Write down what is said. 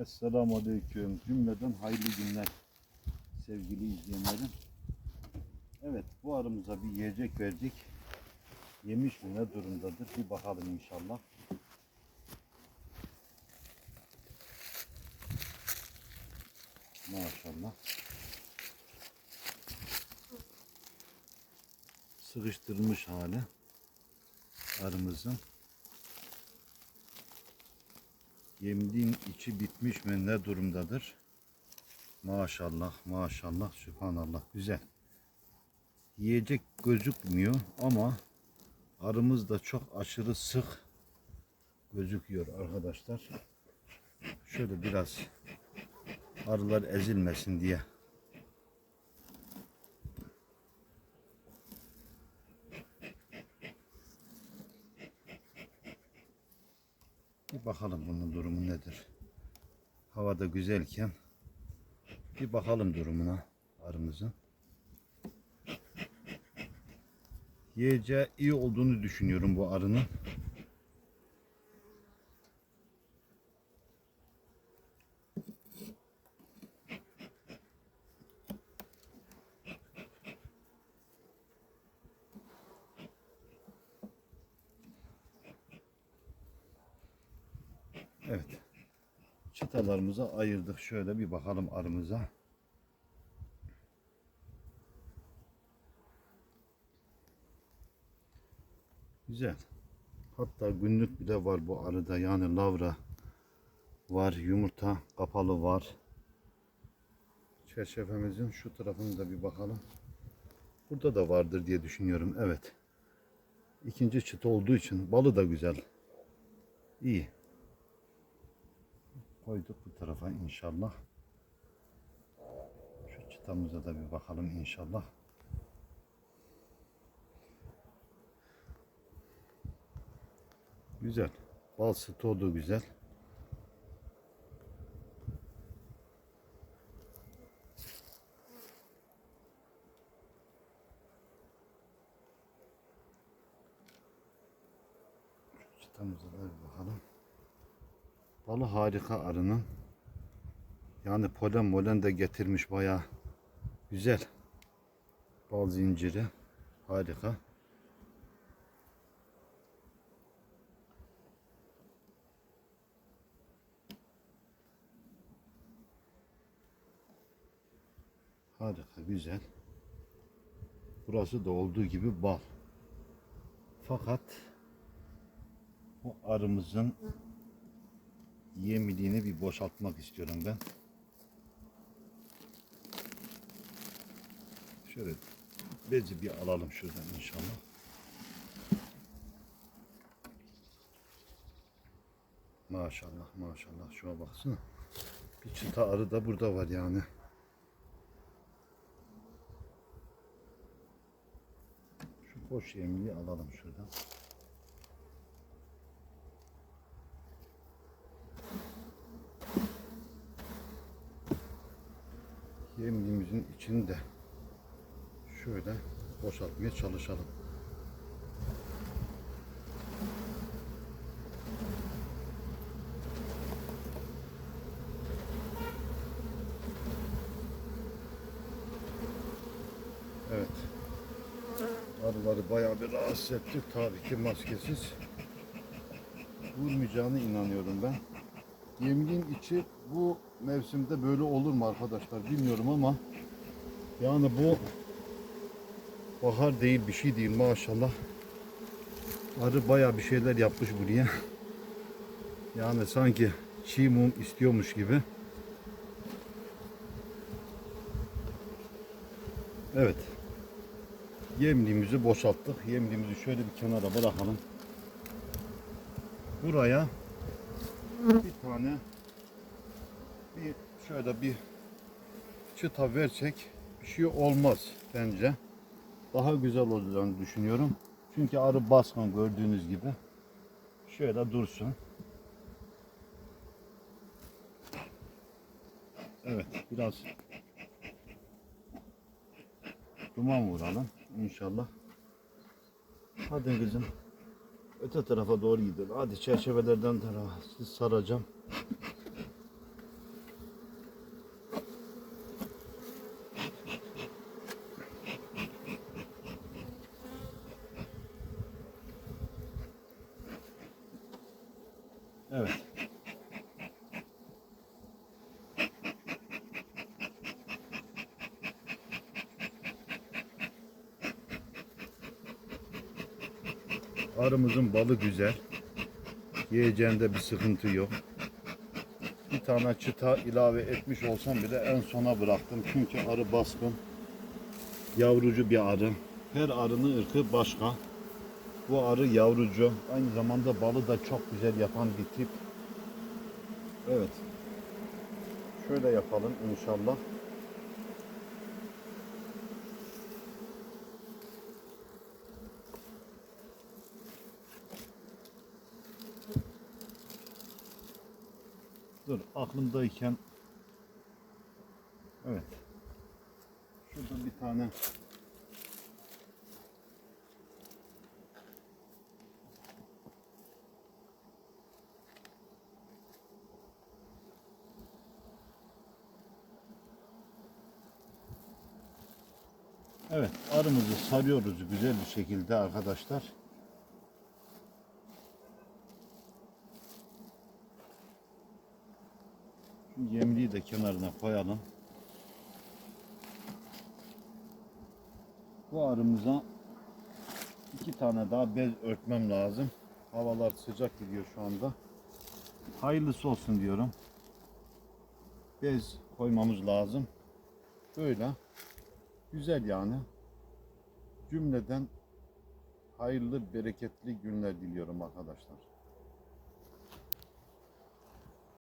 Esselamu Aleyküm. Cümleden hayırlı günler sevgili izleyenlerim. Evet bu arımıza bir yiyecek verdik. Yemiş mi ne durumdadır bir bakalım inşallah. Maşallah. Sıkıştırmış hali arımızın. Yemliğin içi bitmiş mi ne durumdadır? Maşallah maşallah sübhanallah güzel. Yiyecek gözükmüyor ama arımız da çok aşırı sık gözüküyor arkadaşlar. Şöyle biraz arılar ezilmesin diye Bir bakalım bunun durumu nedir. Havada güzelken bir bakalım durumuna arımızın. Yiyeceği iyi olduğunu düşünüyorum bu arının. Evet. Çıtalarımızı ayırdık. Şöyle bir bakalım arımıza. Güzel. Hatta günlük bile var bu arıda. Yani lavra var. Yumurta kapalı var. Çerçevemizin şu tarafını da bir bakalım. Burada da vardır diye düşünüyorum. Evet. İkinci çıta olduğu için balı da güzel. İyi koyduk bu tarafa inşallah. Şu çıtamıza da bir bakalım inşallah. Güzel. Bal stoğu güzel. Şu çıtamıza da bir bakalım. Balı harika arının. Yani polen molen de getirmiş baya güzel. Bal zinciri harika. Harika güzel. Burası da olduğu gibi bal. Fakat bu arımızın yemliğini bir boşaltmak istiyorum ben. Şöyle bezi bir alalım şuradan inşallah. Maşallah maşallah şuna baksana. Bir çıta arı da burada var yani. Şu boş yemliği alalım şuradan. Yemliğimizin içini de şöyle boşaltmaya çalışalım. Evet. Arıları bayağı bir rahatsız ettik. Tabii ki maskesiz. Vurmayacağını inanıyorum ben. Yemliğin içi bu mevsimde böyle olur mu arkadaşlar bilmiyorum ama yani bu bahar değil bir şey değil maşallah. Arı baya bir şeyler yapmış buraya. Yani sanki çiğ mum istiyormuş gibi. Evet. Yemliğimizi boşalttık. Yemliğimizi şöyle bir kenara bırakalım. Buraya bir tane bir şöyle bir çıta versek bir şey olmaz bence. Daha güzel olacağını düşünüyorum. Çünkü arı baskın gördüğünüz gibi. Şöyle dursun. Evet biraz duman vuralım inşallah. Hadi kızım. Öte tarafa doğru gidelim. Hadi çerçevelerden tarafa saracağım. Evet. Arımızın balı güzel. Yiyeceğinde bir sıkıntı yok. Bir tane çıta ilave etmiş olsam bile en sona bıraktım. Çünkü arı baskın. Yavrucu bir arı. Her arının ırkı başka. Bu arı yavrucu. Aynı zamanda balı da çok güzel yapan bir tip. Evet. Şöyle yapalım inşallah. Dur aklımdayken Evet. Şurada bir tane Evet, arımızı sarıyoruz güzel bir şekilde arkadaşlar. Yemliği de kenarına koyalım. Bu arımıza iki tane daha bez örtmem lazım. Havalar sıcak gidiyor şu anda. Hayırlısı olsun diyorum. Bez koymamız lazım. Böyle. Güzel yani. Cümleden hayırlı, bereketli günler diliyorum arkadaşlar.